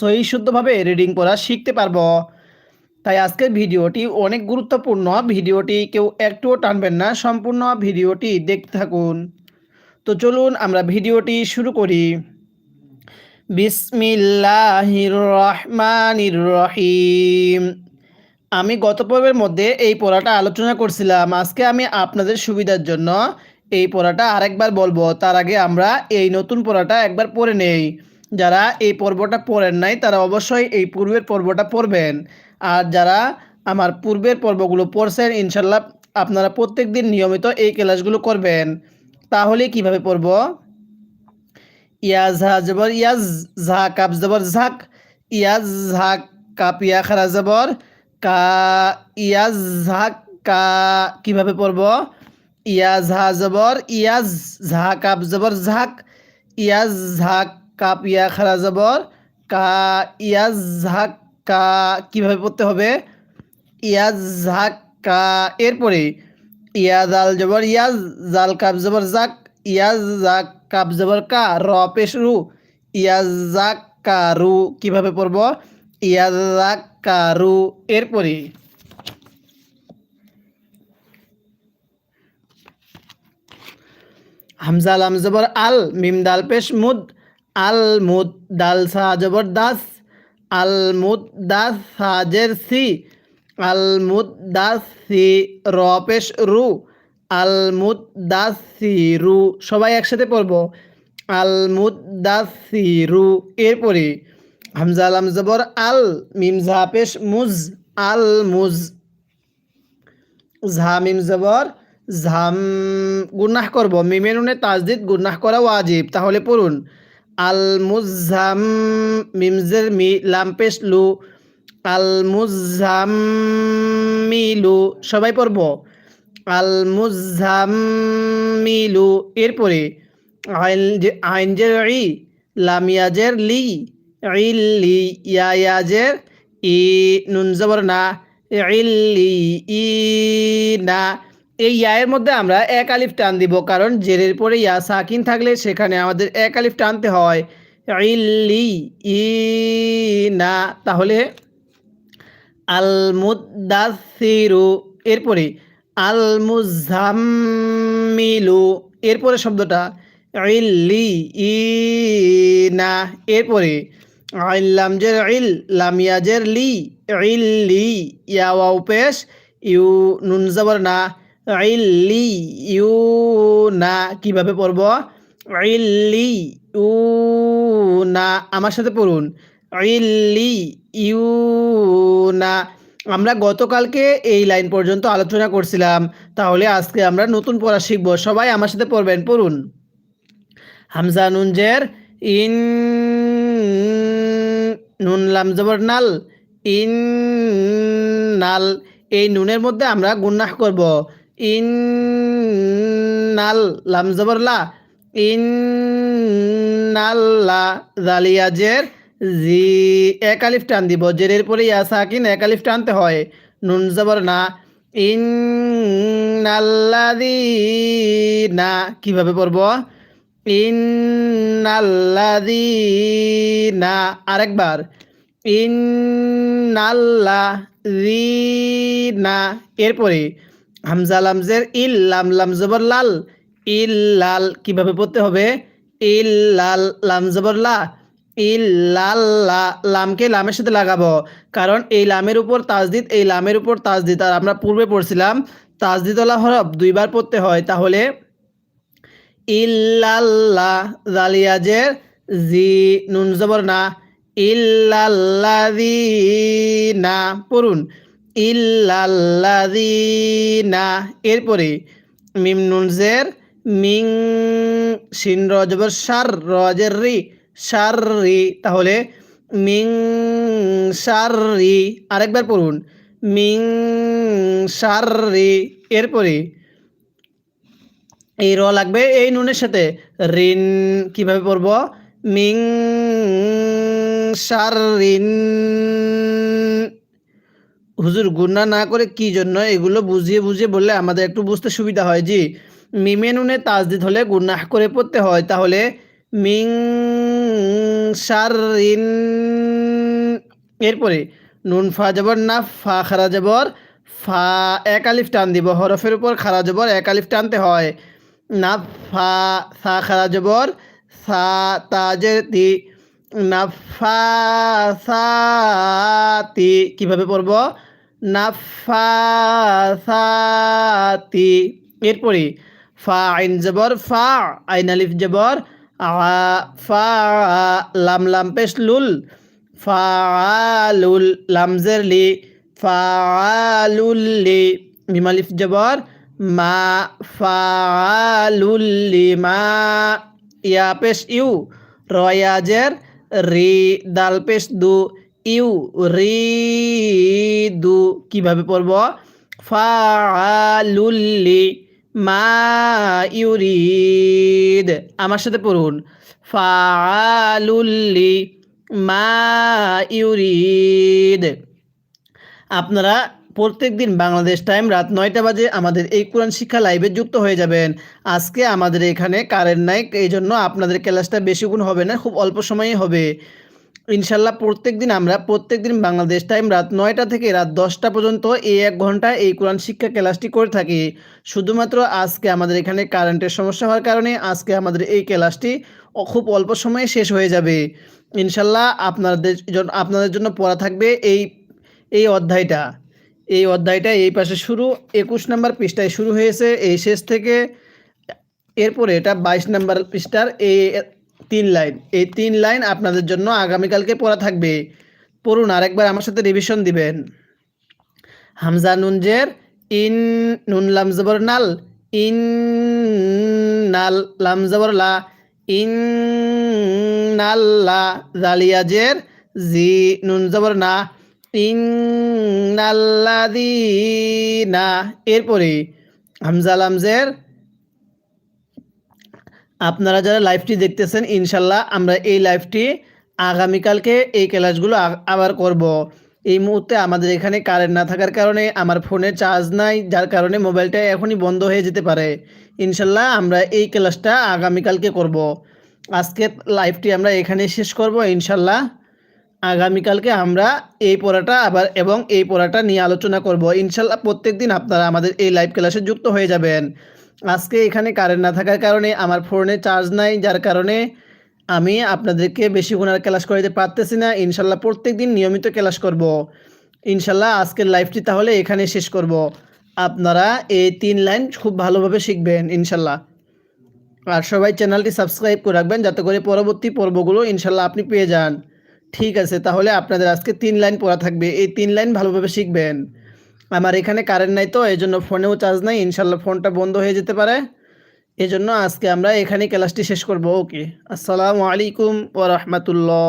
সহি শুদ্ধভাবে রিডিং পড়া শিখতে পারব। তাই আজকের ভিডিওটি অনেক গুরুত্বপূর্ণ। ভিডিওটি কেউ একটুও টানবেন না, সম্পূর্ণ ভিডিওটি দেখতে থাকুন। তো চলুন আমরা ভিডিওটি শুরু করি। বিসমিল্লাহির রহমানির রহিম আমি গত পর্বের মধ্যে এই পড়াটা আলোচনা করছিলাম। আজকে আমি আপনাদের সুবিধার জন্য এই পড়াটা আরেকবার বলব। তার আগে আমরা এই নতুন পড়াটা একবার পড়ে নেই। যারা এই পর্বটা পড়েন নাই, তারা অবশ্যই এই পূর্বের পর্বটা পড়বেন। আর যারা আমার পূর্বের পর্বগুলো পড়ছেন, ইনশাল্লাহ আপনারা প্রত্যেক দিন নিয়মিত এই ক্লাসগুলো করবেন। তাহলে কীভাবে পড়ব? ইয়াজ হা জবর ইয়াজ ঝা কাপ জবর, ঝাক। ইয়াজ ঝাক কাপ, ইয়া খারা জবর। কা ইয়াজ ঝাক কা, কীভাবে পড়ব? ইয়াজ হা জবর ইয়াজ ঝা কাপ জবর, ঝাক। ইয়াজ ঝাক কাপ ইয়া খারা জবর, কা ইয়াজ ঝাক কা কীভাবে পড়তে হবে? ইয়াজ ঝাক কা এরপরে ইয়া জাল জবর ইয়াজ জাল কাপ জবর, জাক ইয়াজ জাক কাপ জবর, কা, র, পেশ, রু ইয়াজ জাক কা রু, কীভাবে পড়ব? ইয়াজ জাক কা রু, এরপরে হামজা লাম জবর, আল, মিম, দাল, পেশ, মুদ আল মুদ দাল সা জবর দাস আল মুদ দাস সাজের সি আল মুদ দাস সি র পেশ রু আল মুদ দাস সি রু সবাই একসাথে পড়ব আল মুদ দাস সি রু, এরপরে হামজা লাম জবর আল মিম পেশ মুজ আল মুজ ঝা মিম জবর, ঝাম গুনাহ করব, মিমের নুনে তাজদিদ গুনাহ করা ওয়াজিব, তাহলে পড়ুন। আল মুজাম মিমজের মি লাম্পেশ লু। আল মুজাম মিলু সবাই পড়ব। আল মুজাম মিলু এরপরে আইন যে- আইন ই লামিয়াজের লি ইল্লি ইয়াজের ই নুন জবর না ইল্লি ই না এই ইয়ায়ের মধ্যে আমরা এক আলিফ টান দিব, কারণ জেরের পরে ইয়া সাকিন থাকলে সেখানে আমাদের এক আলিফ টানতে হয়। ইল্লি ই না তাহলে আল মুদাসিরু এরপরে আল মুজাম্মিলু এরপরে শব্দটা ইল্লি ই না এরপরে আইল্লাম জের ইল লামিয়াজের লি, ইল্লি ইয়াওয়াও পেশ, ইউ নুন জবর না। ইল্লি ইউ না কীভাবে পড়ব? না আমার সাথে পড়ুন। ইল্লি ইউ না আমরা গতকালকে এই লাইন পর্যন্ত আলোচনা করছিলাম, তাহলে আজকে আমরা নতুন পড়া শিখব। সবাই আমার সাথে পড়বেন, পড়ুন। হামজা নুন জের, ইন নুন লাম জবর নাল, ইন নাল, এই নুনের মধ্যে আমরা গুন্নাহ করব। ইন নাল লাম জবর লা। ইন নাল্লা জালিয়াজের জি, এক আলিফ টান দিব। জেরের পরে ইয়া সাকিন, এক আলিফ টানতে হয়। নুন জবর না। ইন নাল্লাদি না কীভাবে পড়ব? ইন নাল্লাদি না আরেকবার না এরপরে হামজা লামজের ইল, লাম লাম, জবর, লাল। ইল, লাল কীভাবে পড়তে হবে? ইল, লাল, লাম, জবর, লা। ইল, লাল, লা, লামকে লামের সাথে লাগাবো। কারণ এই লামের উপর তাজদিদ, এই লামের উপর তাজদিদ। আর আমরা পূর্বে পড়ছিলাম তাজদিদওয়ালা হরফ দুইবার পড়তে হয়। তাহলে ইল্লাল্লাহ জালিয়াজের জি, নুন, জবর, না। ইল্লাল্লাযিনা পড়ুন। ইল্লাল্লাযিনা। এরপরে মিম নুনজের মিং শিন রজবর সার রজের রি সার রি। তাহলে মিং সার রি, আরেকবার পড়ুন। মিং সার রি। এরপরে এই র লাগবে এই নুনের সাথে। ঋণ কীভাবে পড়ব? মিং সারিন হুজুর গুন্না না করে কি জন্য এগুলো বুঝিয়ে বুঝিয়ে বললে আমাদের একটু বুঝতে সুবিধা হয়? জি, মিমে নুনে তাজদিদ হলে গুন্নাহ করে পড়তে হয়। তাহলে মিং সারিন এরপরে নুন ফা জবর না, ফা খারা জবর, ফা এক আলিফ টান দিব। হরফের উপর খারা জবর এক আলিফ টানতে হয়। না, ফা, সা খারা জবর, সা তাজের তি, না, ফা, সা, তি, কীভাবে পড়ব? না ফা সা এরপরে, ফা আইন জবর ফা, আইন আলিফ জবর ফা, লাম লাম, পেশ, লুল ফালুল লামজের লি ফালুল লি মিমালিফ জবর মা লি, মা, ইয়া, পেশ, ইউ রয়াজের রি, দাল, পেশ, দু ইউ রি দু, কীভাবে পড়ব? ফালুল্লি মা ইউরিদ। আমার সাথে পড়ুন। ফালুল্লি মা ইউরিদ। আপনারা প্রত্যেক দিন বাংলাদেশ টাইম রাত নয়টা বাজে আমাদের এই কোরআন শিক্ষা লাইভে যুক্ত হয়ে যাবেন। আজকে আমাদের এখানে কারেন্ট নাই এই জন্য আপনাদের ক্লাসটা বেশিক্ষণ হবে না, খুব অল্প সময়ই হবে। ইনশাল্লাহ প্রত্যেক দিন আমরা প্রত্যেক দিন বাংলাদেশ টাইম রাত নয়টা থেকে রাত দশটা পর্যন্ত এই এক ঘণ্টা এই কোরআন শিক্ষা ক্লাসটি করে থাকি। শুধুমাত্র আজকে আমাদের এখানে কারেন্টের সমস্যা হওয়ার কারণে আজকে আমাদের এই ক্লাসটি খুব অল্প সময়ে শেষ হয়ে যাবে। ইনশাল্লাহ আপনাদের আপনাদের জন্য পড়া থাকবে এই এই অধ্যায়টা। এই অধ্যায়টা এই পাশে শুরু, একুশ নম্বর পৃষ্ঠায় শুরু হয়েছে, এই শেষ থেকে এরপরে এটা বাইশ নম্বর পৃষ্ঠার এই তিন লাইন। এই তিন লাইন আপনাদের জন্য আগামীকালকে পড়া থাকবে। পড়ুন, আরেকবার আমার সাথে রিভিশন দিবেন। হামজা নুনজের ইন নুন লাম জবর নাল, ইন নাল লাম জবর লা, ইন নাল্লা জালিয়াজের জি নুন জবর না, ইন নাল্লাদিনা এরপরে হামজা লামজের আপনারা যারা লাইভটি দেখতেছেন, ইনশাল্লাহ আমরা এই লাইভটি আগামীকালকে এই ক্লাসগুলো আবার করব। এই মুহূর্তে আমাদের এখানে কারেন্ট না থাকার কারণে আমার ফোনে চার্জ নাই, যার কারণে মোবাইলটা এখনই বন্ধ হয়ে যেতে পারে। ইনশাল্লাহ আমরা এই ক্লাসটা আগামীকালকে করব। আজকে লাইভটি আমরা এখানে শেষ করব, ইনশাল্লাহ। আগামীকালকে আমরা এই পড়াটা আবার এবং এই পড়াটা নিয়ে আলোচনা করব। ইনশাল্লাহ প্রত্যেক দিন আপনারা আমাদের এই লাইভ ক্লাসে যুক্ত হয়ে যাবেন। আজকে এখানে কারেন্ট না থাকার কারণে আমার ফোনে চার্জ নাই, যার কারণে আমি আপনাদেরকে বেশি আর ক্লাস করাতে পারতেছি না। ইনশাল্লাহ প্রত্যেক দিন নিয়মিত ক্লাস করব। ইনশাল্লাহ আজকের লাইভটি তাহলে এখানে শেষ করব। আপনারা এই তিন লাইন খুব ভালোভাবে শিখবেন, ইনশাল্লাহ। আর সবাই চ্যানেলটি সাবস্ক্রাইব করে রাখবেন, যাতে করে পরবর্তী পর্বগুলো ইনশাল্লাহ আপনি পেয়ে যান। ঠিক আছে, তাহলে আপনাদের আজকে তিন লাইন পড়া থাকবে। এই তিন লাইন ভালোভাবে শিখবেন। আমার এখানে কারেন্ট নাই তো এই জন্য ফোনেও চার্জ নাই। ইনশাল্লাহ ফোনটা বন্ধ হয়ে যেতে পারে। এজন্য আজকে আমরা এখানে ক্লাসটি শেষ করব। ওকে আসসালামু আলাইকুম ওয়া রাহমাতুল্লাহ।